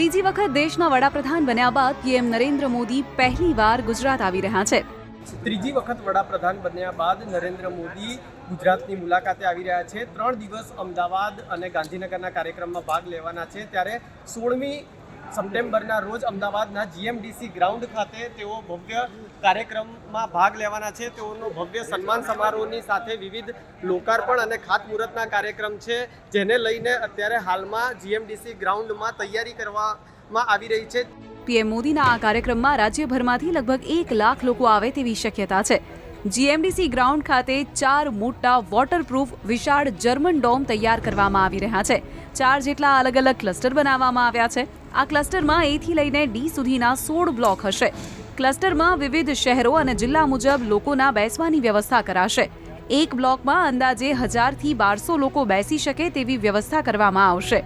ત્રીજી વખત દેશના વડાપ્રધાન બન્યા બાદ પીએમ નરેન્દ્ર મોદી પહેલીવાર ગુજરાત આવી રહ્યા છે. ત્રીજી વખત વડાપ્રધાન બન્યા બાદ નરેન્દ્ર મોદી ગુજરાતની મુલાકાતે આવી રહ્યા છે. ત્રણ દિવસ અમદાવાદ અને ગાંધીનગરના કાર્યક્રમમાં ભાગ લેવાના છે. ત્યારે સોળમી સપ્ટેમ્બરના રોજ અમદાવાદના જીએમડીસી ગ્રાઉન્ડ ખાતે તેઓ ભવ્ય કાર્યક્રમમાં ભાગ લેવાના છે. તેઓનો ભવ્ય સન્માન સમારોહની સાથે વિવિધ લોકાર્પણ અને ખાતમુહૂર્તના કાર્યક્રમ છે, જેને લઈને અત્યારે હાલમાં જીએમડીસી ગ્રાઉન્ડમાં તૈયારી કરવામાં આવી રહી છે. પીએમ મોદીના આ કાર્યક્રમમાં રાજ્યભરમાંથી લગભગ એક લાખ લોકો આવે તેવી શક્યતા છે. જીએમડીસી ગ્રાઉન્ડ ખાતે ચાર મોટા વોટરપ્રૂફ વિશાળ જર્મન ડોમ તૈયાર કરવામાં આવી રહ્યા છે. ચાર જેટલા અલગ અલગ ક્લસ્ટર બનાવવામાં આવ્યા છે. આ ક્લસ્ટરમાં એથી લઈને ડી સુધીના સોળ બ્લોક હશે. ક્લસ્ટરમાં વિવિધ શહેરો અને જિલ્લા મુજબ લોકોના બેસવાની વ્યવસ્થા કરાશે. એક બ્લોકમાં અંદાજે હજારથી બારસો લોકો બેસી શકે તેવી વ્યવસ્થા કરવામાં આવશે.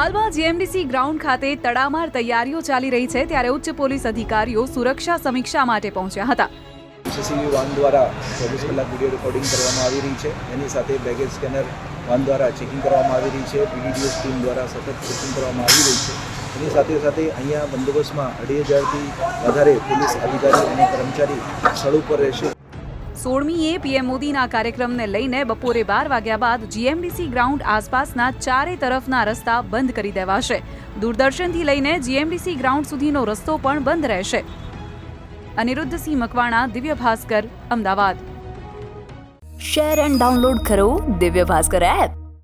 હાલમાં જીએમડીસી ગ્રાઉન્ડ ખાતે તડામાર તૈયારીઓ ચાલી રહી છે ત્યારે ઉચ્ચ પોલીસ અધિકારીઓ સુરક્ષા સમીક્ષા માટે પહોંચ્યા હતા. સીસીટીવી વાન દ્વારા ચોવીસ કલાક વીડિયો રેકોર્ડિંગ કરવામાં આવી રહી છે. એની સાથે બેગેજ સ્કેનર વાન દ્વારા ચેકિંગ કરવામાં આવી રહી છે. પીડીડીએસ ટીમ દ્વારા સતત ચેકિંગ કરવામાં આવી રહી છે. એની સાથે સાથે અહીંયા બંદોબસ્તમાં અઢી હજારથી વધારે પોલીસ અધિકારી અને કર્મચારી સ્થળ ઉપર રહેશે. સોળમીએ પીએમ મોદીના કાર્યક્રમને લઈને બપોરે બાર વાગ્યા બાદ જીએમડીસી ગ્રાઉન્ડ આસપાસના ચારે તરફના રસ્તા બંધ કરી દેવાશે. દૂરદર્શનથી લઈને જીએમડીસી ગ્રાઉન્ડ સુધીનો રસ્તો પણ બંધ રહેશે. Aniruddhsinh Makwana Divya Bhaskar Ahmedabad. Share and download કરો દિવ્ય ભાસ્કર એપ